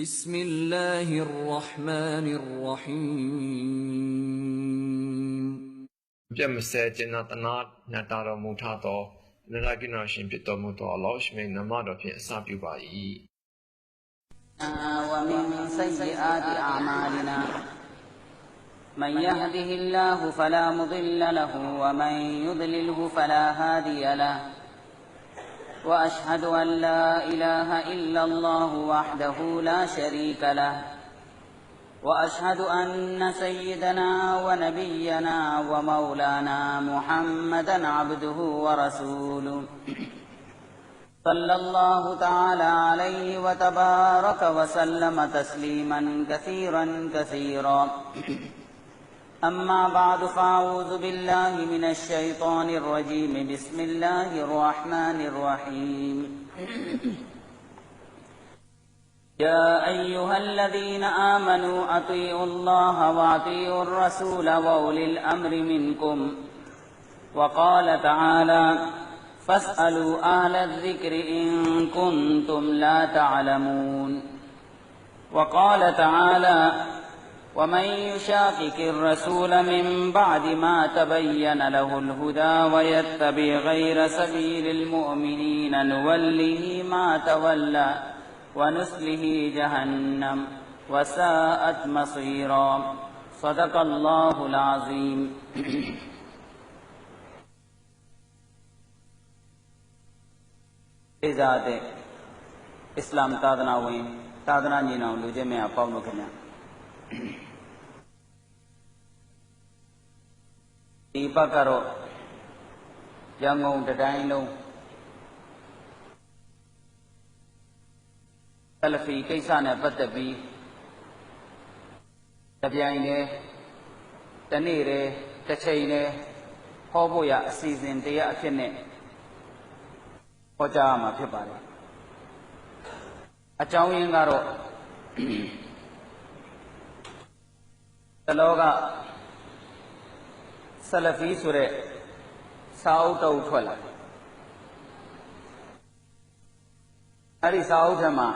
بسم الله الرحمن الرحيم ပြတ်မစဲကျင်နာတနာညတာတော်မူထသောနရကိနာရှင်ဖြစ်တော်မူသောအလောရှမိန်နမတော်ဖြင့်အစပြုပါ၏ ومن سيئات أعمالنا من يهده الله فلا مضل له ومن يضلله فلا هادي له وأشهد أن لا إله إلا الله وحده لا شريك له. وأشهد أن سيدنا ونبينا ومولانا محمدا عبده ورسوله. صلى الله تعالى عليه وتبارك وسلم تسليما كثيرا كثيرا. أما بعد فأعوذ بالله من الشيطان الرجيم. بسم الله الرحمن الرحيم. يا أيها الذين آمنوا أطيعوا الله وأطيعوا الرسول وأولي الأمر منكم. وقال تعالى فاسألوا أهل الذكر إن كنتم لا تعلمون. وقال تعالى ومن يشاقق الرسول من بعد ما تبين له الهدى ويتبع غير سبيل المؤمنين نوله ما تولى ونسله جهنم وساءت مصيرا. صدق الله العظيم. إزادة اسلام تادنا وين تادنا جينا نہ ہوں لوجے میں ဒီဘက်ကတော့ရန်ကုန်တတိုင်းလုံးဆလဖီကိစ္စနဲ့ပတ်သက်ပြီးတပြိုင်တည်းတနေ့တည်းတစ်ချိန်တည်းဟောဖို့ရအစီအစဉ်တရားအဖြစ်နဲ့ဟောကြားမှာဖြစ်ပါတယ်အကြောင်းရင်းကတော့တလောက ဆလဖီဆိုတဲ့စာအုပ်တုပ်ထွက်လာအဲ့ဒီစာအုပ်ထဲမှာ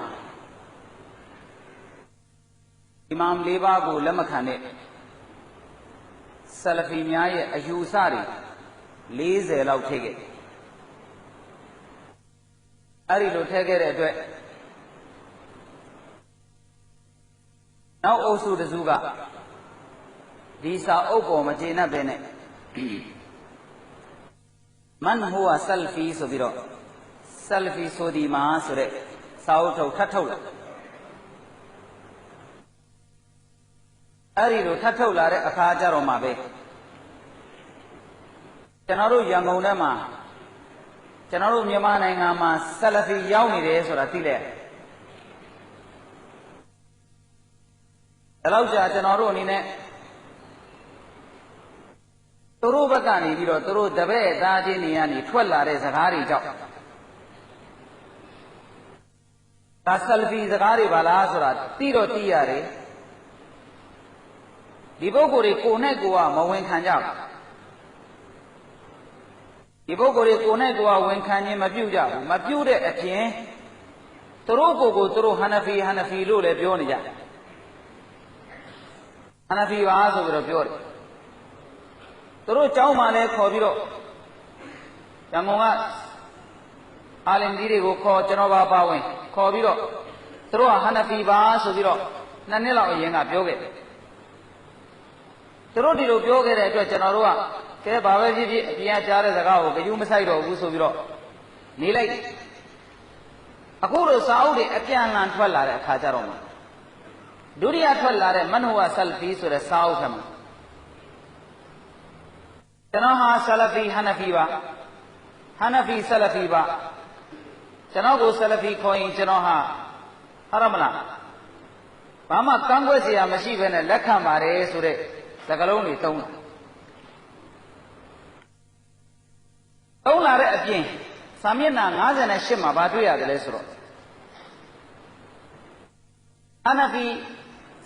အီမမ်၄ပါးကိုလက်မခံတဲ့ဆလဖီများရဲ့အယူအဆတွေ40လောက်ထည့်ခဲ့တယ်အဲ့ဒီလိုထည့်ခဲ့တဲ့အတွက်နောက်အုပ်စုတစုကဒီစာအုပ်ပေါ်မကျေနပ်ပဲနဲ့ မန်ဟူဝဆလဖီဆိုပြီးတော့ဆလဖီဆိုဒီမာဆိုတဲ့စာအုပ်ထုတ်ထပ်ထုတ်လာအဲ့ဒီလိုထပ်ထုတ်လာတဲ့အခါကျတော့မှပဲကျွန်တော်တို့ရန်ကုန်ထဲမှာကျွန်တော်တို့မြန်မာနိုင်ငံမှာဆလဖီရောက်နေတယ်ဆိုတာသိလဲအဲ့လောက်ကြာကျွန်တော်တို့အနေနဲ့ သူတို့ဘက်ကနေပြီးတော့သူတို့တပည့်သားချင်းတွေကနေထွက်လာတဲ့စကားတွေကြောင့်ဒါဆလဖီစကားတွေပါလားဆိုတာသိတော့သိရတယ်ဒီပုဂ္ဂိုလ်တွေကိုနဲ့ကိုကမဝင်ခံကြဘူးဒီပုဂ္ဂိုလ်တွေကိုနဲ့ကိုယ်ကဝန်ခံခြင်းမပြုကြဘူးမပြုတဲ့အပြင်သူတို့ကိုယ်ကိုသူတို့ဟနဖီဟနဖီလို့လည်းပြောနေကြတယ်ဟနဖီပါဆိုပြီးတော့ပြောတယ် သူတို့ကျောင်းမှလည်းခေါ်ပြီးတော့ဓမ္မကအာလင်ကြီးတွေကိုခေါ်ကျွန်တော်ပါပါဝင်ခေါ်ပြီးတော့သူတို့ကဟနဖီပါဆိုပြီးတော့နှစ်နှစ်လောက်အရင်ကပြောခဲ့တယ်သူတို့ဒီလိုပြောခဲ့တဲ့အတွက်ကျွန်တော်တို့ကကဲဘာပဲဖြစ်ဖြစ်အပြင်ကြားတဲ့စကားကိုဂယုမဆိုင်တော့ဘူးဆိုပြီးတော့နေလိုက်အခုတို့စာအုပ်တွေအပြန်လန်ထွက်လာတဲ့အခါကျတော့မှဒုတိယထွက်လာတဲ့မနောဝဆလဖီဆိုတဲ့စာအုပ်ထဲမှာ ကျွန်တော်ဟာဆလဖီဟနဖီပါဟနဖီဆလဖီပါကျွန်တော်ကိုဆလဖီခေါ်ရင်ကျွန်တော်ဟာဟုတ်ရမလားဘာမှကန့်ကွက်စရာမရှိဘဲနဲ့လက်ခံပါတယ်ဆိုတဲ့စကားလုံးတွေသုံးတာသုံးလာတဲ့အပြင်စာမျက်နှာ58မှာဗာတွေ့ရတယ်လဲဆိုတော့အနဖီ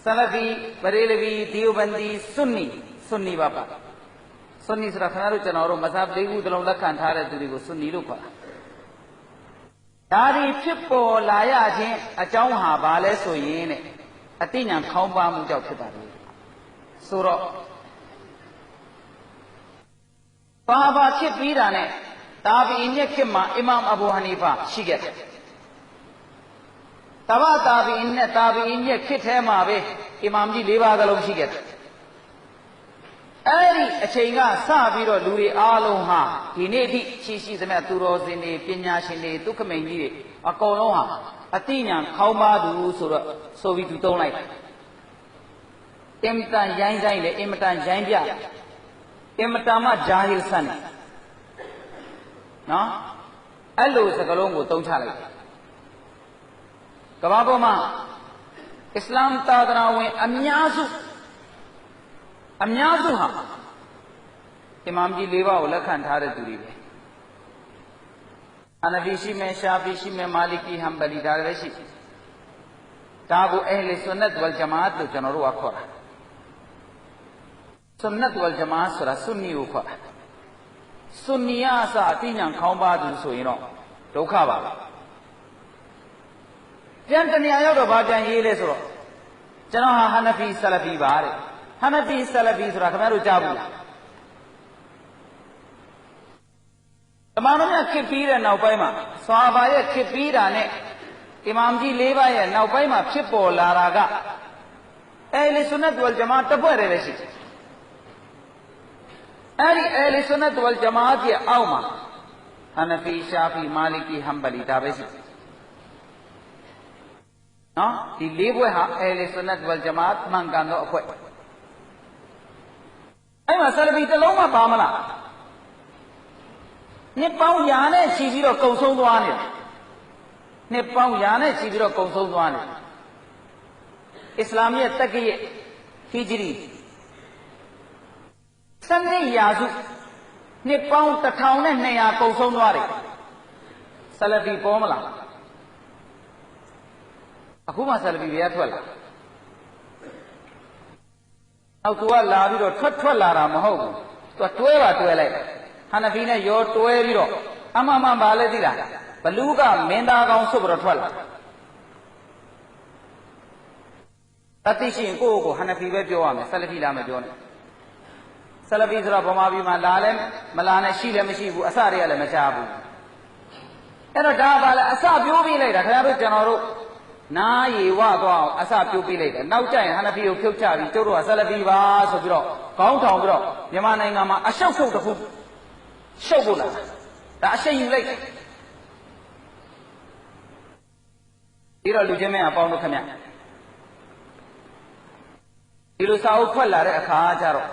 ဆလဖီဘရေလဗီဒီယိုဘန်ဒီဆွန်နီဆွန်နီပါပါ ဆွန်နီဆိုတာခင်ဗျားတို့ကျွန်တော်တို့မသပ်လေးခုတလုံးလက်ခံထားတဲ့သူတွေကိုဆွန်နီလို့ခေါ်တာဒါဒီဖြစ်ပေါ်လာရခြင်းအကြောင်းဟာဘာလဲဆိုရင်တဲ့အတိညာခေါင်းပါမှုကြောင့်ဖြစ်ပါတယ်ဆိုတော့ဘာဘာဖြစ်ပြီးတာနဲ့တာဘီညက်ခေတ်မှာအီမမ်အဘူဟနီဖာရှိခဲ့တယ်တဘာတာဘီနဲ့တာဘီညက်ခေတ်ထဲမှာပဲအီမမ်ကြီး၄ပါးကလုံးရှိခဲ့တယ် အဲ့ဒီအချိန်ကစပြီးတော့လူတွေအားလုံးဟာဒီနေ့အထိရှိရှိသမျှသူတော်စင်တွေပညာရှင်တွေဒုက္ခမိန်ကြီးတွေအကုန်လုံးဟာအတိညာခေါင်းပါသူဆိုတော့ဆိုပြီးသူတုံးလိုက်အင်မတန်ရိုင်းဆိုင်လေအင်မတန်ရိုင်းပြအင်မတန်မှဂျာဟီလ်ဆန်နော်အဲ့လိုစကလုံးကိုတုံးချလိုက်ကမ္ဘာပေါ်မှာအစ္စလာမ်သာသနာဝင် အများစု အများစုဟာအီမမ်ကြီး၄ပါးကိုလက်ခံထားတဲ့သူတွေပဲအနဗီရှိမယ်ရှာဖီရှိမယ်မာလီကီဟမ်ဘလီဒါတွေပဲရှိဒါကိုအဟ်လီဆွန်နတ်ဝလ်ဂျမာအတ်လို့ကျွန်တော်တို့ကခေါ်တာဆွန်နတ်ဝလ်ဂျမာအတ်ဆိုတာဆွန်နီကိုခေါ်တာဆွန်နီယအစအတိညာခေါင်းပါသူဆိုရင်တော့ဒုက္ခပါပဲပြန်တနေရာရောက်တော့ဘာပြန်ရေးလဲဆိုတော့ကျွန်တော်ဟာဟနဖီဆလဖီပါတဲ့ ဟနဖီဆလဖီဆိုတာခင်ဗျားတို့ကြားဘူးလားတမန်တော်မြတ်ခေတ်ပြီးတဲ့နောက်ပိုင်းမှာဆွာဘာရဲ့ခေတ်ပြီးတာနဲ့အီမမ်ကြီး၄ပါးရဲ့နောက်ပိုင်းမှာဖြစ်ပေါ်လာတာကအဲလီဆွနတ်ဝလ်ဂျမာတပွဲတည်းပဲရှိတယ်အဲဒီအဲလီဆွနတ်ဝလ်ဂျမာရဲ့အောက်မှာဟနဖီရှာဖီမာလီကီဟမ်ဘလီဒါပဲရှိတယ်နော်ဒီ၄ဘွဲဟာအဲလီဆွနတ်ဝလ်ဂျမာမှန်ကန်သောအဖွဲ့ အဲ့မှာဆလဖီတစ်လုံးမှပါမလားနှစ်ပေါင်းရာနဲ့ချီပြီးတော့ကုံဆုံးသွားနေတယ်နှစ်ပေါင်းရာနဲ့ချီပြီးတော့ကုံဆုံးသွားနေတယ်အစ္စလာမ်ရဲ့တက္ကရဲ့ဟီဂျရီစနစ်ရာစုနှစ်ပေါင်း1200ကုံဆုံးသွားတယ်ဆလဖီပေါ်မလားအခုမှဆလဖီတွေကထွက်လာ နောက်သူကလာပြီးတော့ထွက်ထွက်လာတာမဟုတ်ဘူးသူကတွဲပါတွဲလိုက်ဟနဖီနဲ့ရောတွဲပြီးတော့အမှန်မှန်ပါလဲသိလားဘလူးကမင်းသားကောင်းဆုတ်ပြီးတော့ထွက်လာတတိရှိရင်ကိုယ့်ကိုယ်ဟနဖီပဲပြောရမယ်ဆလဖီလားမပြောနဲ့ဆလဖီဆိုတော့ဗမာပြည်မှာလာလဲမလာနဲ့ရှိလည်းမရှိဘူးအစတွေကလည်းမချဘူးအဲ့တော့ဒါပါလဲအစပြောပြလိုက်တာခင်ဗျားတို့ကျွန်တော်တို့ နာရီဝသွားအောင်အစပြုတ်ပြလိုက်တယ်နောက်ကျရင်ဟနဖီကိုဖြုတ်ချပြီးကျုပ်တို့ကဆလဖီပါဆိုပြီးတော့ခေါင်းထောင်ပြီးတော့မြန်မာနိုင်ငံမှာအရှုပ်ရှုပ်တစ်ခုရှုပ်ဖို့လားဒါအရှိန်ယူလိုက်ဒီတော့လူချင်းမင်းအပေါင်းတို့ခင်ဗျဒီလိုစာအုပ်ထွက်လာတဲ့အခါကျတော့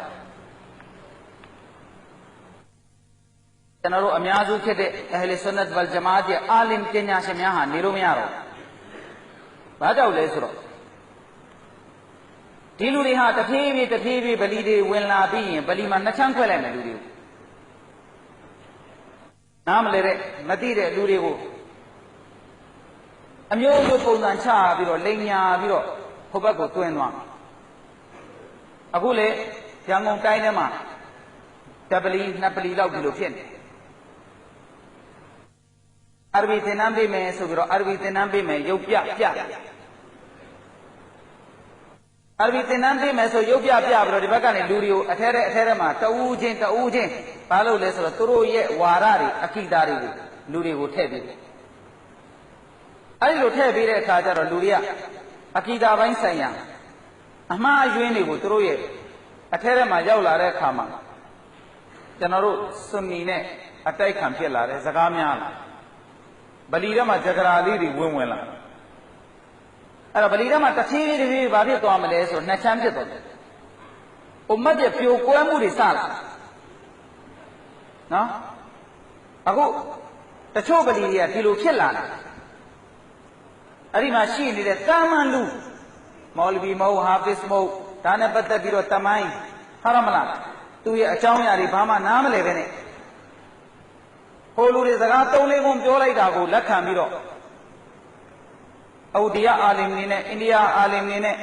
ကျွန်တော်တို့အများစုဖြစ်တဲ့အဟ်လီဆွန်နတ်ဝလ်ဂျမာတ်ရဲ့အာလင်ပညာရှင်များဟာနေလို့မရတော့ ဘာကြောင့်လဲဆိုတော့ဒီလူတွေဟာတဖြည်းဖြည်းတဖြည်းဖြည်းဗလီတွေဝင်လာပြီးရင်ဗလီမှာနှချမ်းခွဲလိုက်မယ်လူတွေကိုနားမလဲတဲ့မသိတဲ့လူတွေကိုအမျိုးမျိုးပုံစံချပြီးတော့လိန်ညာပြီးတော့ဟိုဘက်ကိုတွင်းသွားမှာအခုလေရန်ကုန်တိုင်းထဲမှာတပလီနှစ်ပလီလောက်ဒီလိုဖြစ်နေအာရဗီသင်တန်းပေးမယ်ဆိုပြီးတော့အာရဗီသင်တန်းပေးမယ်ရုပ်ပြပြ အာရဗီသင်တန်းပေးမယ်ဆိုရုပ်ပြပြပြီးတော့ဒီဘက်ကနေလူတွေကိုအထဲထဲအထဲထဲမှာတအူးချင်းတအူးချင်းဘာလို့လဲဆိုတော့သူတို့ရဲ့ဝါရတွေအခိတာတွေကိုလူတွေကိုထည့်ပေးတယ်အဲဒီလိုထည့်ပေးတဲ့အခါကျတော့လူတွေကအခိတာပိုင်းဆိုင်ရာအမှားအယွင်းတွေကိုသူတို့ရဲ့အထဲထဲမှာရောက်လာတဲ့အခါမှာကျွန်တော်တို့ဆွန်နီနဲ့အတိုက်ခံဖြစ်လာတဲ့စကားများလာဗလီထဲမှာဇဂရာလေးတွေဝင်ဝင်လာ အဲ့တော့ဗလီထဲမှာတစ်ဖြည်းဖြည်းတစ်ဖြည်းဘာဖြစ်သွားမလဲဆိုတော့နှစ်ချမ်းဖြစ်သွားတယ်။ဥမတ်ရဲ့ပြိုကွဲမှုတွေစလာနော်အခုတချို့ဗလီတွေကဒီလိုဖြစ်လာတယ်အဲ့ဒီမှာရှိနေတဲ့တာမန်လူမော်လဗီမဟုတ်ဟာဖစ်မဟုတ်ဒါနဲ့ပတ်သက်ပြီးတော့တမိုင်းဟာရမလားသူရဲ့အကြောင်းအရာတွေဘာမှနားမလည်ပဲနဲ့ဟိုလူတွေစကားသုံးလေးခုပြောလိုက်တာကိုလက်ခံပြီးတော့ အော်ဒီယာအာလင်နေနဲ့အိန္ဒိယအာလင်နေနဲ့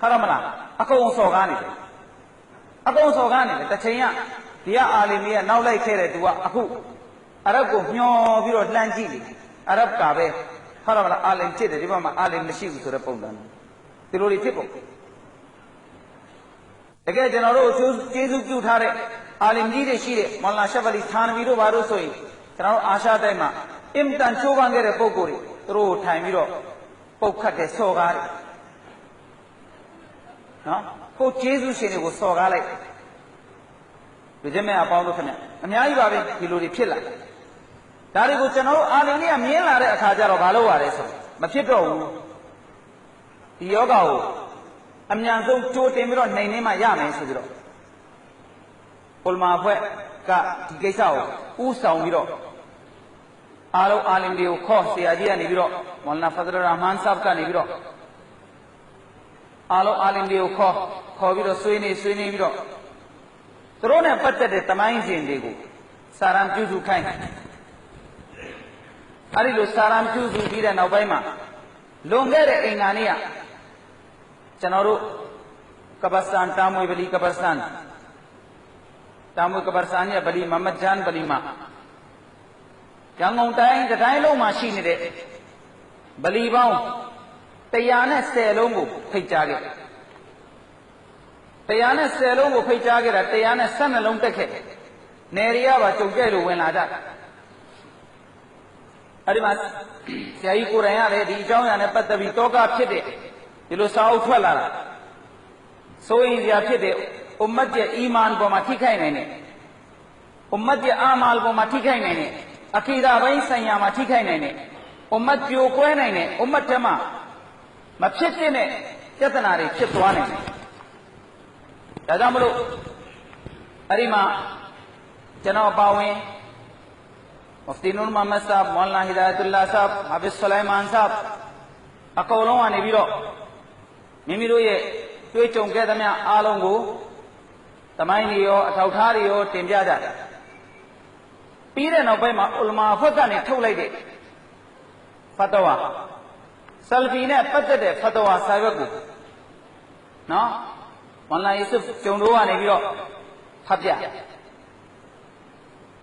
ဟာရမလားအကုန်စော်ကားနေတယ်အကုန်စော်ကားနေတယ်တစ်ချိန်ကဒီကအာလင်နေကနောက်လိုက်ခဲ့တဲ့သူကအခုအရတ်ကိုမျောပြီးတော့လှမ်းကြည့်နေအရဗ်ကပဲဟုတ်တယ်မလားအာလင်ဖြစ်တယ်ဒီဘက်မှာအာလင်မရှိဘူးဆိုတဲ့ပုံစံဒီလိုတွေဖြစ်ပုံတကယ်ကျွန်တော်တို့ကျေးဇူးပြုထားတဲ့အာလင်ကြီးတွေရှိတဲ့မော်လာရှက်ဖလီသာနဗီတို့ဘာလို့ဆိုရင်ကျွန်တော်တို့အာရှတိုက်မှာအင်တန်ချိုးပန်းခဲ့တဲ့ပုံကိုယ်တွေသူတို့ထိုင်ပြီးတော့ ပုတ်ခတ်တဲ့စော်ကားတွေနော်ကိုကျေးဇူးရှင်တွေကိုစော်ကားလိုက်ဒီကျမဲ့အပေါင်းတို့ခင်ဗျအများကြီးပါပဲဒီလိုတွေဖြစ်လာဒါတွေကိုကျွန်တော်တို့အာလင်ကြီးကမြင်လာတဲ့အခါကျတော့မလုပ်ရလဲဆိုမဖြစ်တော့ဘူးဒီယောဂကိုအမြန်ဆုံးကြိုးတင်ပြီးတော့နှိမ်နှင်းမှရမယ်ဆိုပြီးတော့ပုလမာဖွဲ့ကဒီကိစ္စကိုဥဆောင်ပြီးတော့ အားလုံးအာလင်တွေကိုခေါ်ဆရာကြီးကနေပြီးတော့မော်လနာဖဒရရာမန်ဆပ်ကနေပြီးတော့အားလုံးအာလင်တွေကိုခေါ်ခေါ်ပြီးတော့ဆွေးနေဆွေးနေပြီးတော့သူတို့နဲ့ပတ်သက်တဲ့တမိုင်းစဉ်တွေကိုစာရန်ပြုစုခိုင်းအဲ့ဒီလိုစာရန်ပြုစုပြီးတဲ့နောက်ပိုင်းမှာလွန်ခဲ့တဲ့အင်္ဂါနေ့ကကျွန်တော်တို့ကပ္ပစတန်တာမွေဗလီကပ္ပစတန်တာမွေကပ္ပစတန်ရဲ့ဗလီမမတ်ဂျန်ဗလီမှာ ရန်ကုန်တိုင်းတစ်တိုင်းလုံးမှာရှိနေတဲ့ဗလီပေါင်း110လုံးကိုဖိတ်ကြားခဲ့110လုံးကိုဖိတ်ကြားခဲ့တာ112လုံးတက်ခဲ့နယ်ရီကပါကြုံကြဲလို့ဝင်လာကြအဲ့ဒီမှာဆရာကြီးကိုယ်တိုင်ရတယ်ဒီအကြောင်းအရာနဲ့ပတ်သက်ပြီးတောကဖြစ်တဲ့ဒီလိုစာအုပ်ထွက်လာတာစိုးရင်စရာဖြစ်တဲ့ဥမ္မတ်ရဲ့အီမန်ပေါ်မှာထိခိုက်နိုင်တယ်ဥမ္မတ်ရဲ့အာမာလ်ပေါ်မှာထိခိုက်နိုင်တယ် အခီဒါပိုင်းဆိုင်ရာမှာထိခိုက်နိုင်တယ်ဥမ္မတ်ပြိုကွဲနိုင်တယ်ဥမ္မတ်ထဲမှာမဖြစ်တဲ့ပြဿနာတွေဖြစ်သွားနိုင်တယ်ဒါကြောင့်မလို့အဲ့ဒီမှာကျွန်တော်အပါဝင်မဖတီနူမမဆပ်မောလနာဟီဒါယတ်လာဆပ်ဟာဘစ်ဆလိုင်မန်ဆပ်အကုန်လုံးကနေပြီးတော့မိမိတို့ရဲ့တွေးကြုံခဲ့သမျှအားလုံးကိုတမိုင်းတွေရောအထောက်ထားတွေရောတင်ပြကြတယ် ပြီးတဲ့နောက်ပိုင်းမှာဥလမာဖွဲ့ကနေထုတ်လိုက်တဲ့ဖတ်တော်ဆလဖီနဲ့ပတ်သက်တဲ့ဖတ်တော်စာရွက်ကိုနော်မွန်လာယူဆုကျုံတို့ကနေပြီးတော့ဖတ်ပြ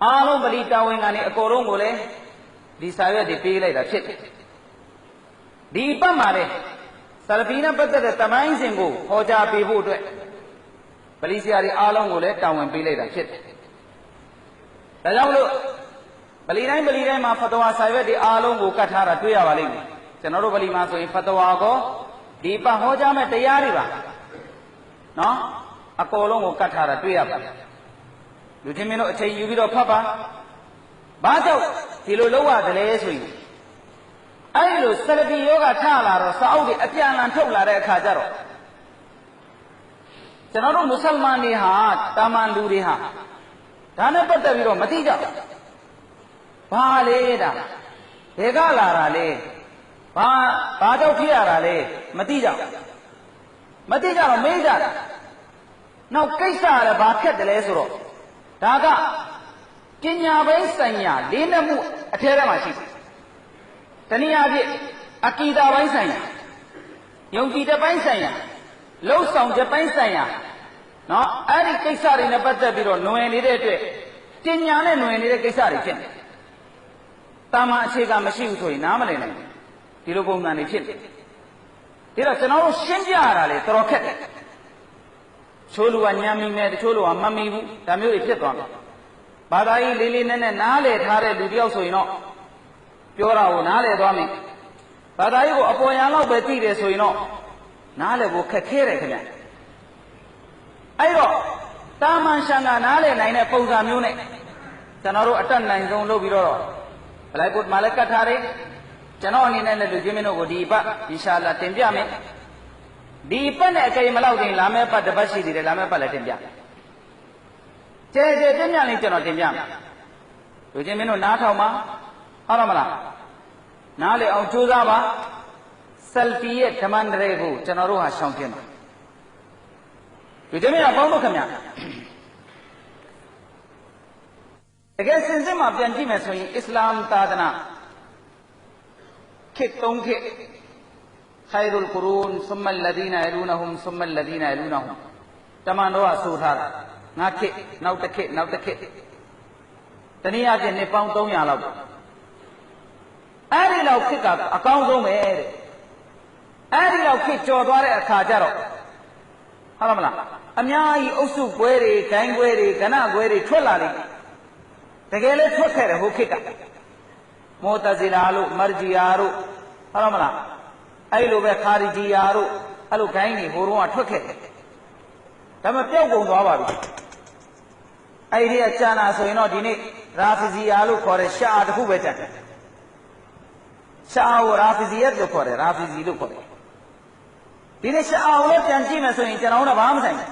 အားလုံးပရိတာဝန်ကနေအကုန်လုံးကိုလည်းဒီစာရွက်တွေပေးလိုက်တာဖြစ်တယ်ဒီပတ်မှာလေဆလဖီနဲ့ပတ်သက်တဲ့တမိုင်းစဉ်ကိုဟောကြားပေးဖို့အတွက်ပရိဆရာတွေအားလုံးကိုလည်းတာဝန်ပေးလိုက်တာဖြစ်တယ် ဒါကြောင့်မလို့ဗလီတိုင်းဗလီတိုင်းမှာဖတဝါစာရွက်တွေအားလုံးကိုကတ်ထားတာတွေ့ရပါလိမ့်မယ်ကျွန်တော်တို့ဗလီမှာဆိုရင်ဖတဝါကိုဒီပတ်ဟောကြားမဲ့တရားတွေပါနော်အကုန်လုံးကိုကတ်ထားတာတွေ့ရပါတယ်လူချင်းမင်းတို့အချိန်ယူပြီးတော့ဖတ်ပါဘာကြောင့်ဒီလိုလုပ်ရတယ်လဲဆိုရင်အဲ့ဒီလိုဆလပီယောဂထလာတော့စာအုပ်တွေအပြန်အလှန်ထုတ်လာတဲ့အခါကျတော့ကျွန်တော်တို့မွတ်စလမန်တွေဟာတာမန်လူတွေဟာ ဒါနဲ့ပတ်သက်ပြီးတော့မသိကြဘူးဘာလဲဒါဘယ်ကလာတာလဲဘာဘာကြောင့်ဖြစ်ရတာလဲမသိကြဘူးမသိကြတော့မေးကြတယ်နောက်ကိစ္စရဘာဖြစ်တယ်လဲဆိုတော့ဒါကပညာပိုင်းဆိုင်ရာလေးနက်မှုအထဲထဲမှာရှိတယ်တနည်းအားဖြင့်အကီတာပိုင်းဆိုင်ရာယုံကြည်တဲ့ပိုင်းဆိုင်ရာလှုပ်ဆောင်တဲ့ပိုင်းဆိုင်ရာ နော်အဲ့ဒီကိစ္စတွေနဲ့ပတ်သက်ပြီးတော့နှွယ်နေတဲ့အတွက်တင်ညာနဲ့နှွယ်နေတဲ့ကိစ္စတွေဖြစ်တယ်တာမန်အခြေခံမရှိဘူးဆိုရင်နားမလည်နိုင်ဘူးဒီလိုပုံစံတွေဖြစ်တယ်ဒါတော့ကျွန်တော်တို့ရှင်းပြရတာလေတော်တော်ခက်တယ်ချိုးလူကညံမိမယ်တချို့လူကမမိဘူးဒါမျိုးတွေဖြစ်သွားတယ်ဘာသာရေးလေးလေးနက်နက်နားလည်ထားတဲ့လူတယောက်ဆိုရင်တော့ပြောတာကိုနားလည်သွားမယ်ဘာသာရေးကိုအပေါ်ယံလောက်ပဲသိတယ်ဆိုရင်တော့နားလည်ဖို့ခက်ခဲတယ်ခင်ဗျာ အဲ့တော့တာမန်ရှန်ကနားလည်နိုင်တဲ့ပုံစံမျိုးနဲ့ကျွန်တော်တို့အတက်နိုင်ဆုံးလုပ်ပြီးတော့ဘလိုက်ပုတ်မှာလည်းကတ်ထားတယ်ကျွန်တော်အနေနဲ့လည်းလူချင်းမင်းတို့ကိုဒီပတ်အင်ရှာအလ္လာတင်ပြမယ်ဒီပတ်နဲ့အကြိမ်မလောက်တင်လာမယ့်ပတ်တစ်ပတ်ရှိသေးတယ်လာမယ့်ပတ်လည်းတင်ပြမယ်ကျဲကျဲတင်ပြရင်ကျွန်တော်တင်ပြမယ်လူချင်းမင်းတို့နားထောင်ပါဟုတ်တော့မလားနားလေအောင်ကြိုးစားပါဆယ်ဖီရဲ့ဓမ္မန္တရေကိုကျွန်တော်တို့ဟာရှောင်ကျင်ပါ ဒီတမင်ကပေါင်းလို့ခင်ဗျတကယ်စင်စစ်မှာပြန်ကြည့်မယ်ဆိုရင်အစ္စလာမ်သာသနာခေတ်သုံးခေတ် خير القرون ثم الذين يلونهم ثم الذين يلونهم တမန်တော်ကဆိုထားတာငါခေတ်နောက်တစ်ခေတ်နောက်တစ်ခေတ်တနည်းအားဖြင့်နှစ်ပေါင်း300လောက် အဲ့ဒီလောက်ခစ်ကအကောင်းဆုံးပဲတဲ့အဲ့ဒီလောက်ခစ်ကြော်သွားတဲ့အခါကျတော့ ဟုတ်မလားအများကြီးအုပ်စုပွဲတွေဂိုင်းပွဲတွေကဏပွဲတွေထွက်လာတယ်တကယ်လည်းထွက်ခဲ့တယ်ဟိုခစ်ကမောတဇီလာတို့မာဂျီယာတို့ဟုတ်မလားအဲ့လိုပဲခါရီဂျီယာတို့အဲ့လိုဂိုင်းတွေဟိုတုန်းကထွက်ခဲ့တယ်ဒါမှပျောက်ကုန်သွားပါပြီအဲ့ဒီအကျမ်းနာဆိုရင်တော့ဒီနေ့ရာဖီဇီယာလို့ခေါ်တဲ့ရှာတစ်ခုပဲကျန်တယ်ရှာကိုရာဖီဇီယတ်လို့ခေါ်တယ်ရာဖီဇီလို့ခေါ်တယ် ဒီနေ့ရှာကိုလည်းပြန်ကြည့်မယ်ဆိုရင်ကျွန်တော်တို့ဘာမှမဆိုင်ဘူး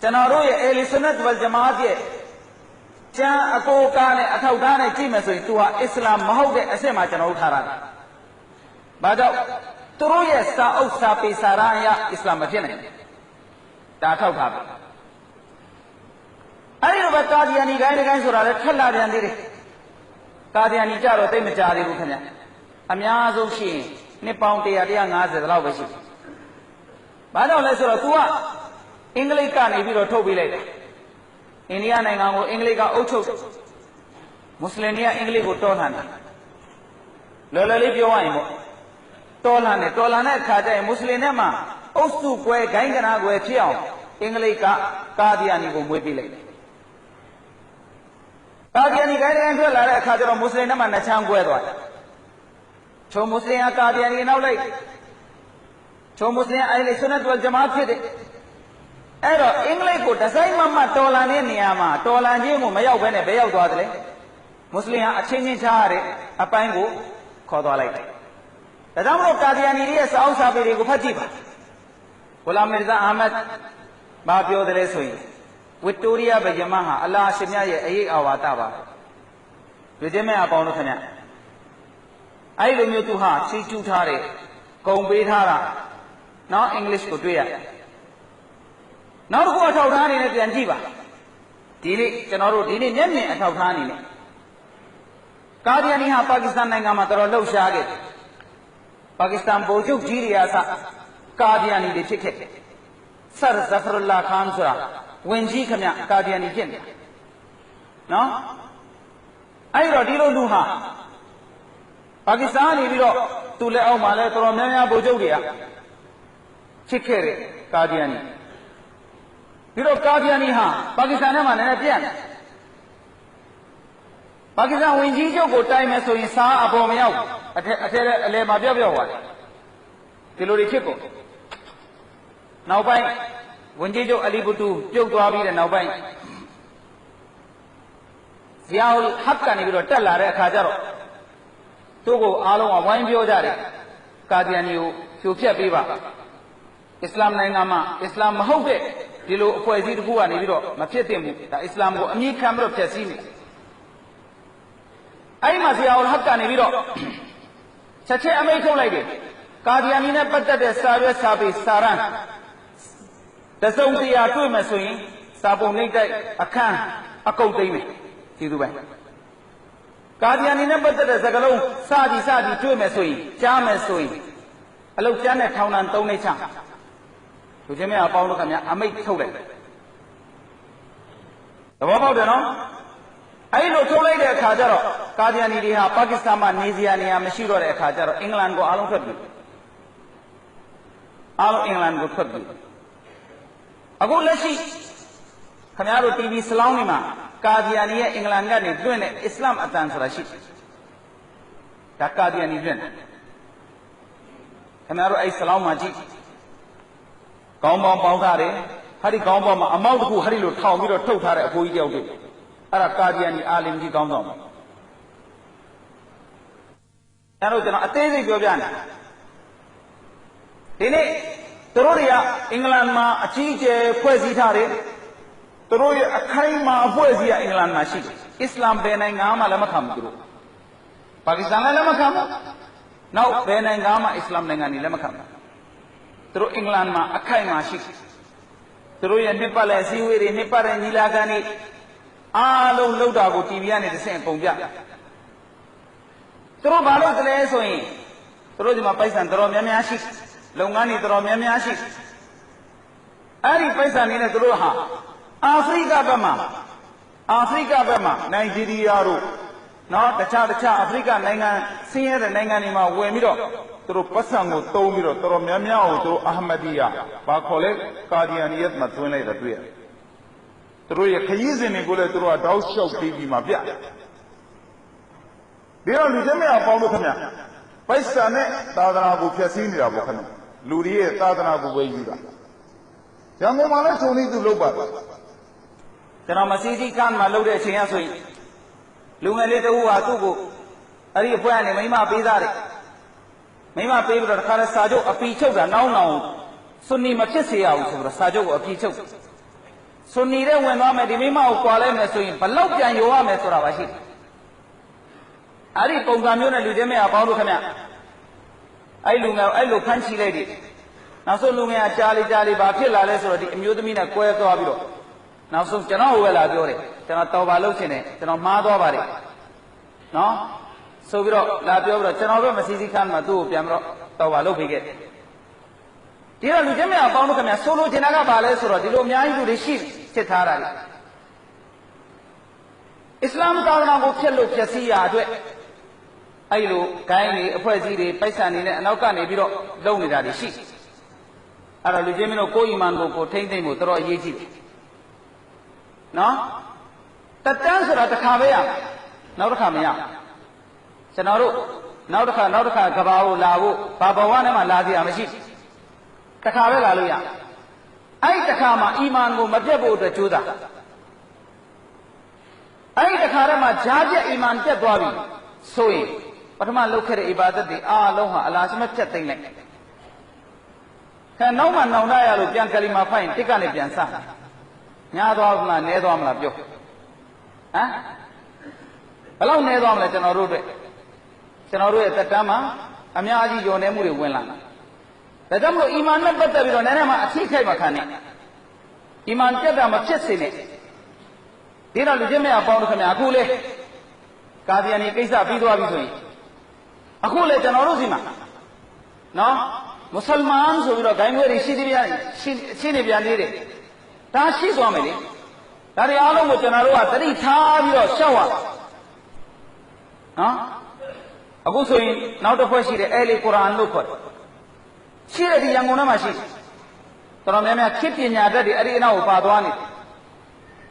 ကျွန်တော်တို့ရဲ့အေလီဆွနတ်ဝလ်ဂျမာတ်ရဲ့ကျမ်းအကိုကားနဲ့အထောက်ထားနဲ့ကြည့်မယ်ဆိုရင်သူဟာအစ္စလာမ်မဟုတ်တဲ့အစ်စ်မှာကျွန်တော်တို့ထားတာ။ဘာကြောင့်သူတို့ရဲ့စာအုပ်စာပေစာရအရအစ္စလာမ်မဖြစ်နိုင်ဘူး။ဒါထောက်ထားပဲ။အဲဒီလိုပဲကာဒီယာနီတိုင်းတိုင်းဆိုတာလည်းထက်လာပြန်သေးတယ်။ကာဒီယာနီကြတော့သိမကြသေးဘူးခင်ဗျ။အများဆုံးရှိရင်နှစ်ပေါင်း100 150လောက်ပဲရှိတယ်။ ဘာကြောင့်လဲဆိုတော့ तू ကအင်္ဂလိပ်ကနေပြီးတော့ထုတ်ပေးလိုက်တယ်။အိန္ဒိယနိုင်ငံကိုအင်္ဂလိပ်ကအုပ်ချုပ်မွတ်စလင်တွေကအင်္ဂလိပ်ကိုတောလှန်တယ်။လော်လော်လေးပြောရရင်ပေါ့တောလှန်တယ်တောလှန်တဲ့အခါကျရင်မွတ်စလင်တွေမှာအုပ်စုကွဲဂိုင်းကနာကွဲဖြစ်အောင်အင်္ဂလိပ်ကကာဒီယာနီကိုမွေးပေးလိုက်တယ်။ကာဒီယာနီဂိုင်းတိုင်းထွက်လာတဲ့အခါကျတော့မွတ်စလင်တွေမှာနှချမ်းကွဲသွားတယ်။ချုံမွတ်စလင်ကကာဒီယာနီနောက်လိုက် ချုံမွတ်စလင်အဲ့လေဆွနတ်ဝလ်ဂျမာတ်ဖြစ်တယ်။အဲ့တော့အင်္ဂလိပ်ကိုဒီဇိုင်းမမတော်လန်တဲ့နေရာမှာတော်လန်ခြင်းကိုမရောက်ဘဲနဲ့ဘယ်ရောက်သွားသလဲမွတ်စလင်ဟာအချင်းချင်းချားရတဲ့အပိုင်းကိုခေါ်သွားလိုက်တယ်ဒါကြောင့်မလို့ကာဒီယာနီရဲ့စာအုပ်စာပေတွေကိုဖတ်ကြည့်ပါဂူလာမီရဇာအာမတ်ဘာပြောတယ်လဲဆိုရင်ဝစ်တိုးရီးယားဗဂျမဟာအလာရှင်မြတ်ရဲ့အရေးအာဝါဒပါဒီကျင်းမဲ့အပေါင်းတို့ခင်ဗျအဲ့ဒီလိုမျိုးသူဟာချီးကျူးထားတဲ့ဂုံပေးထားတာ နော်အင်္ဂလိပ်ကိုတွေ့ရတယ်နောက်တစ်ခုအထောက်ထားအနေနဲ့ပြန်ကြည့်ပါဒီနေ့ကျွန်တော်တို့ဒီနေ့မျက်မြင်အထောက်ထားအနေနဲ့ကာဒီယနီဟာပါကစ္စတန်နိုင်ငံမှာတော်တော်လှုပ်ရှားခဲ့တယ်ပါကစ္စတန်ဗိုလ်ချုပ်ကြီးတွေအစကာဒီယနီတွေဖြစ်ခဲ့တယ်ဆာဇဖရူလာခန်ဆိုတာဝင်ကြီးခမကာဒီယနီဖြစ်နေတယ်နော်အဲ့တော့ဒီလိုလူဟာပါကစ္စတန်ကနေပြီးတော့သူ့လက်အောက်မှာလဲတော်တော်များများဗိုလ်ချုပ်တွေက ဖြစ်ခဲ့တဲ့ကာဒီယနီပြီးတော့ကာဒီယာနီဟာပါကစ္စတန်ထဲမှာလည်းပြန့်တယ်ပါကစ္စတန်ဝင်ကြီးချုပ်ကိုတိုင်မယ်ဆိုရင်စားအပေါ်မရောက်အထက်အထက်အလဲမှာပြော့ပြော့သွားတယ်ဒီလိုတွေဖြစ်ကုန်နောက်ပိုင်းဝင်ကြီးချုပ်အလီဘူတူပြုတ်သွားပြီးတဲ့နောက်ပိုင်းဇီယာအူလ်ဟတ်ကနေပြီးတော့တက်လာတဲ့အခါကျတော့သူ့ကိုအားလုံးကဝိုင်းပြောကြတယ်ကာဒီယန်နီကိုဖြိုဖျက်ပေးပါ အစ္စလာမ်နိုင်ငံမှာအစ္စလာမ်မဟုတ်တဲ့ဒီလိုအဖွဲ့အစည်းတစ်ခုကနေပြီးတော့မဖြစ်သင့်ဘူးဒါအစ္စလာမ်ကိုအမြင့်ခံပြီးတော့ဖျက်ဆီးနေအဲ့ဒီမှာဇီယာအူလ်ဟတ်ကနေပြီးတော့ချက်ချင်းအမိန့်ထုတ်လိုက်တယ်ကာဒီယာနီနဲ့ပတ်သက်တဲ့စာရွက်စာပေစာရန်တစုံတရာတွေ့မယ်ဆိုရင်စာပုံနှိမ့်တိုက်အခန်းအကုတ်သိမ့်မယ်ကျေးဇူးပဲကာဒီယာနီနဲ့ပတ်သက်တဲ့စကားလုံးစသည်စသည်တွေ့မယ်ဆိုရင်ကြားမယ်ဆိုရင်အလုတ်ကျမ်းနဲ့ထောင်ဒဏ်၃နှစ်ချ လူချင်းမအပေါင်းတို့ခင်ဗျအမိတ်ထုတ်လိုက်တယ်သဘောပေါက်တယ်နော်အဲ့လိုထုတ်လိုက်တဲ့အခါကျတော့ကာဒီယာနီတွေဟာပါကစ္စတန်မှာနေစရာနေရာမရှိတော့တဲ့အခါကျတော့အင်္ဂလန်ကိုအားလုံးထွက်ပြီအားလုံးအင်္ဂလန်ကိုထွက်ပြီအခုလက်ရှိခင်ဗျားတို့ TV စလောင်းတွေမှာကာဒီယာနီရဲ့အင်္ဂလန်ကနေလွှင့်တဲ့အစ္စလာမ်အတန်ဆိုတာရှိတယ်ဒါကာဒီယာနီလွှင့်တယ်ခင်ဗျားတို့အဲ့စလောင်းမှာကြည့် ကောင်းပေါင်းပေါင်းထားတယ်ဟာဒီကောင်းပေါင်းမှာအမောက်တစ်ခုဟာဒီလိုထောင်ပြီးတော့ထုတ်ထားတဲ့အဖိုးကြီးတယောက်တွေ့အဲ့ဒါကာဒီယန်ဒီအာလင်ကြီးကောင်းဆောင်အဲ့တော့ကျွန်တော်အသေးစိတ်ပြောပြနေဒီနေ့သူတို့တွေကအင်္ဂလန်မှာအကြီးအကျယ်ဖွဲ့စည်းထားတယ်သူတို့ရဲ့အခိုင်အမာအဖွဲ့အစည်းကအင်္ဂလန်မှာရှိတယ်အစ္စလာမ်ဘယ်နိုင်ငံမှလည်းမခံဘူးသူတို့ပါကစ္စတန်လည်းမခံဘူးနောက်ဘယ်နိုင်ငံမှအစ္စလာမ်နိုင်ငံတွေလည်းမခံဘူး သူတို့အင်္ဂလန်မှာအခိုင်အမာရှိတယ်သူတို့ရဲ့နှစ်ပတ်လည်အစည်းအဝေးတွေနှစ်ပတ်တဲ့ညီလာခံတွေအားလုံးလှုပ်တာကို TV ကနေတစ်ဆင့်ပုံပြသူတို့ဘာလို့တလဲဆိုရင်သူတို့ဒီမှာပိုက်ဆံတော်များများရှိလုပ်ငန်းတွေတော်များများရှိအဲ့ဒီပိုက်ဆံတွေနဲ့သူတို့ဟာအာဖရိကဘက်မှာအာဖရိကဘက်မှာနိုင်ဂျီးရီးယားတို့ နော်တခြားတခြားအာဖရိကနိုင်ငံဆင်းရဲတဲ့နိုင်ငံတွေမှာဝင်ပြီးတော့သူတို့ပတ်စံကိုတုံးပြီးတော့တော်တော်များများကိုသူတို့အာဟမဒီယာဘာခေါ်လဲကာဒီယန်နီယတ်မှာသွင်းလိုက်တာတွေ့ရတယ်သူတို့ရဲ့ခရီးစဉ်တွေကိုလည်းသူတို့ကတောက်လျှောက်ပြီးပြီးမှပြဒီတော့လူချင်းမရပေါင်းလို့ခင်ဗျပိုက်ဆံနဲ့သာသနာကိုဖျက်ဆီးနေတာပေါ့ခင်ဗျလူတွေရဲ့သာသနာကိုပဲယူတာရန်ကုန်မှာလည်းခြုံနေသူလုပ်ပါတယ်ကျွန်တော်မစီစီကမ်းမှာလုပ်တဲ့အချိန်ကဆိုရင် လူငယ်လေးတဦးဟာသူ့ကိုအဲ့ဒီအဖွဲကနေမိမပေးသားတယ်မိမပေးပြီးတော့တခါလဲစာချုပ်အပီချုပ်တာနောင်းနောင်ဆွန်နီမဖြစ်စေရဘူးဆိုတော့စာချုပ်ကိုအပီချုပ်ဆွန်နီတဲ့ဝင်သွားမယ်ဒီမိမကိုကွာလဲမယ်ဆိုရင်ဘလောက်ပြန်ရောရမယ်ဆိုတာပါရှိတယ်အဲ့ဒီပုံစံမျိုးနဲ့လူချင်းမရပေါင်းလို့ခင်ဗျအဲ့လူငယ်အဲ့လိုဖမ်းချီလိုက်တယ်နောက်ဆုံးလူငယ်ကကြားလေးကြားလေးဘာဖြစ်လာလဲဆိုတော့ဒီအမျိုးသမီးနဲ့ကွဲသွားပြီးတော့ နောက်ဆုံးကျွန်တော်ဝယ်လာပြောတယ်ကျွန်တော်တော်ပါလို့ရှင်တယ်ကျွန်တော်မှားသွားပါတယ်နော်ဆိုပြီးတော့လာပြောပြီးတော့ကျွန်တော်ပဲမစီစီခန်းမှာသူ့ကိုပြန်ပြီးတော့တော်ပါလို့ဖိခဲ့ဒီတော့လူချင်းမရပေါင်းလို့ခင်ဗျဆိုလိုချင်တာကဘာလဲဆိုတော့ဒီလိုအများကြီးလူတွေရှိဖြစ်ထားတာလေအစ္စလာမ်သာသနာကိုဖျက်လို့ဖျက်ဆီးရအတွက်အဲ့လိုဂိုင်းတွေအဖွဲ့အစည်းတွေပိုက်ဆံတွေနဲ့အနောက်ကနေပြီးတော့လုံနေတာတွေရှိအဲ့တော့လူချင်းမင်းတို့ကိုယ်အီမန်ကိုကိုထိမ့်သိမ့်ဖို့တော်တော်အရေးကြီးတယ် နော်တတန်းဆိုတာတစ်ခါပဲရနောက်တစ်ခါမရကျွန်တော်တို့နောက်တစ်ခါနောက်တစ်ခါကဘာကိုလာဖို့ဘာဘဝနဲ့မှလာစီရမရှိတစ်ခါပဲလာလို့ရအဲ့ဒီတစ်ခါမှာအီမန်ကိုမပြတ်ဖို့အတွက်ကြိုးစားအဲ့ဒီတစ်ခါတည်းမှာဂျားပြက်အီမန်ပြတ်သွားပြီဆိုရင်ပထမလုပ်ခဲ့တဲ့အီဘာဒတ်တွေအားလုံးဟာအလားရှမပြတ်သိမ့်လိုက်ခံနောက်မှနောင်တရလို့ပြန်ကလီမာဖိုင်တစ်ကနေပြန်စ ညားသွားမလားနဲသွားမလားပြောဟမ်ဘယ်လောက်နဲသွားမလဲကျွန်တော်တို့အတွက်ကျွန်တော်တို့ရဲ့တက်တမ်းမှာအများကြီးယုံနေမှုတွေဝင်လာတာဒါကြောင့်မလို့အီမန်နဲ့ပတ်သက်ပြီးတော့နည်းနည်းမှအထိခိုက်မှခံနေအီမန်ပြတ်တာမဖြစ်စေနဲ့ဒီတော့လူချင်းမရပေါင်းလို့ခင်ဗျာအခုလေကာဒီယန်ဒီကိစ္စပြီးသွားပြီဆိုရင်အခုလေကျွန်တော်တို့စီမှာနော်မွတ်စလမန်ဆိုပြီးတော့ဂိုင်းဝဲတွေရှိသေးပြန်ရှိရှိနေပြန်သေးတယ် ဒါရှိသွားမယ်လေဒါတွေအားလုံးကိုကျွန်တော်တို့ကတတိထားပြီးတော့ရှောက်ရနော်အခုဆိုရင်နောက်တစ်ဖွဲ့ရှိတယ်အဲလီကုရ်အာန်လို့ခေါ်တယ်ရှိတဲ့ဒီရန်ကုန်ထဲမှာရှိတယ်တော်တော်များများခေပညာတတ်တွေအဲ့ဒီအနောက်ကိုပါသွားနေတယ်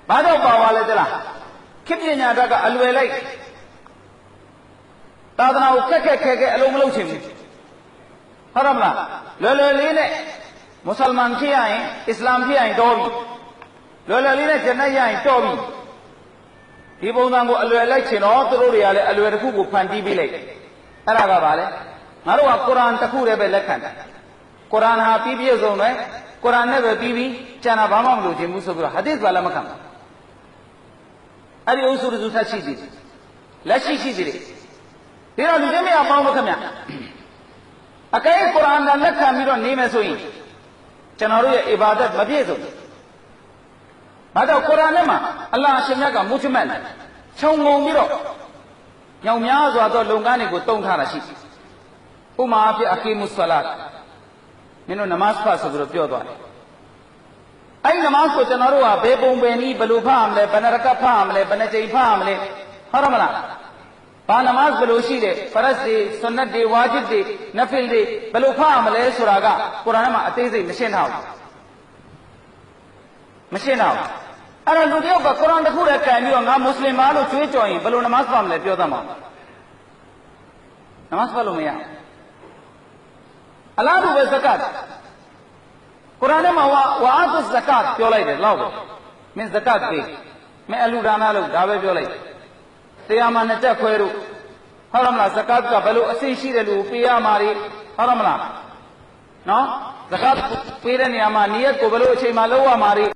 ဘာတော့ပါသွားလဲသလားခေပညာတတ်ကအလွယ်လိုက်သာသနာကိုခက်ခက်ခဲခဲအလုံးမလုံးချင်ဘူးဟုတ်တယ်မလားလွယ်လွယ်လေးနဲ့ မွတ်စလမန်ဖြစ်ရရင်အစ္စလာမ်ဖြစ်ရရင်တော်ပြီလွယ်လွယ်လေးနဲ့ဂျန်နတ်ရရင်တော်ပြီဒီပုံစံကိုအလွယ်လိုက်ချင်တော့သူတို့တွေကလည်းအလွယ်တစ်ခုကိုဖန်တီးပေးလိုက်အဲ့ဒါကဘာလဲငါတို့ကကုရ်အာန်တစ်ခုတည်းပဲလက်ခံတယ်ကုရ်အာန်ဟာပြီးပြည့်စုံတယ်ကုရ်အာန်နဲ့ပဲပြီးပြီးကျန်တာဘာမှမလို့ခြင်းဘူးဆိုပြီးတော့ဟာဒစ်ကလည်းမခံဘူးအဲ့ဒီအုပ်စုစုထက်ရှိသေးတယ်လက်ရှိရှိသေးတယ်ဒီတော့လူတွေမရပေါင်းလို့ခင်ဗျအကဲကုရ်အာန်ကလက်ခံပြီးတော့နေမယ်ဆိုရင် ကျွန်တော်တို့ရဲ့အီဘာဒတ်မပြည့်စုံဘူး။ဘာကြောင့်ကုရ်အာန်ထဲမှာအလ္လာဟ်အရှင်မြတ်ကမုချမတ်ခြုံငုံပြီးတော့ညောင်များစွာသောလုံကန်းတွေကိုတုံထားတာရှိတယ်။ဥမာအဖြစ်အကီမုဆလတ်မင်းတို့နမတ်ဖတ်ဆိုပြီးတော့ပြောသွားတယ်။အဲ့ဒီနမတ်ကိုကျွန်တော်တို့ကဘယ်ပုံပဲနည်းဘယ်လိုဖတ်ရမလဲဘယ်နှရကတ်ဖတ်ရမလဲဘယ်နှကြိမ်ဖတ်ရမလဲဟုတ်ရမလား။ ဘာနမတ်ဘယ်လိုရှိတယ်ဖရတ်တွေဆွန်နတ်တွေဝါဂျစ်တွေနဖီလ်တွေဘယ်လိုဖတ်ရမလဲဆိုတာကကုရ်အာန်ထဲမှာအသေးစိတ်မရှင်းထားဘူး။မရှင်းတော့အဲ့တော့လူတယောက်ကကုရ်အာန် တစ်ခုတည်းကင်ပြီးတော့ငါမွတ်စလင်ပါလို့ကြွေးကြော်ရင်ဘယ်လိုနမတ်ဖတ်မလဲပြောသမှာနမတ်ဖတ်လို့မရအလားတူပဲဇကတ်ကုရ်အာန်ထဲမှာဝါဝါတ်ဇကတ်ပြောလိုက်တယ်လောက်ပဲမင်းဇကတ်ပေးမင်းအလူဒါနလို့ဒါပဲပြောလိုက်တရားမှာနှစ်ချက်ခွဲလို့ဟုတ်လားမလားဇကတ်ကဘယ်လိုအစိရှိတယ်လို့ပေးရမှာတွေဟုတ်လားမလားနော်ဇကတ်ပေးတဲ့နေရာမှာနီယတ်ကိုဘယ်လိုအချိန်မှလုပ်ရမှာတွေ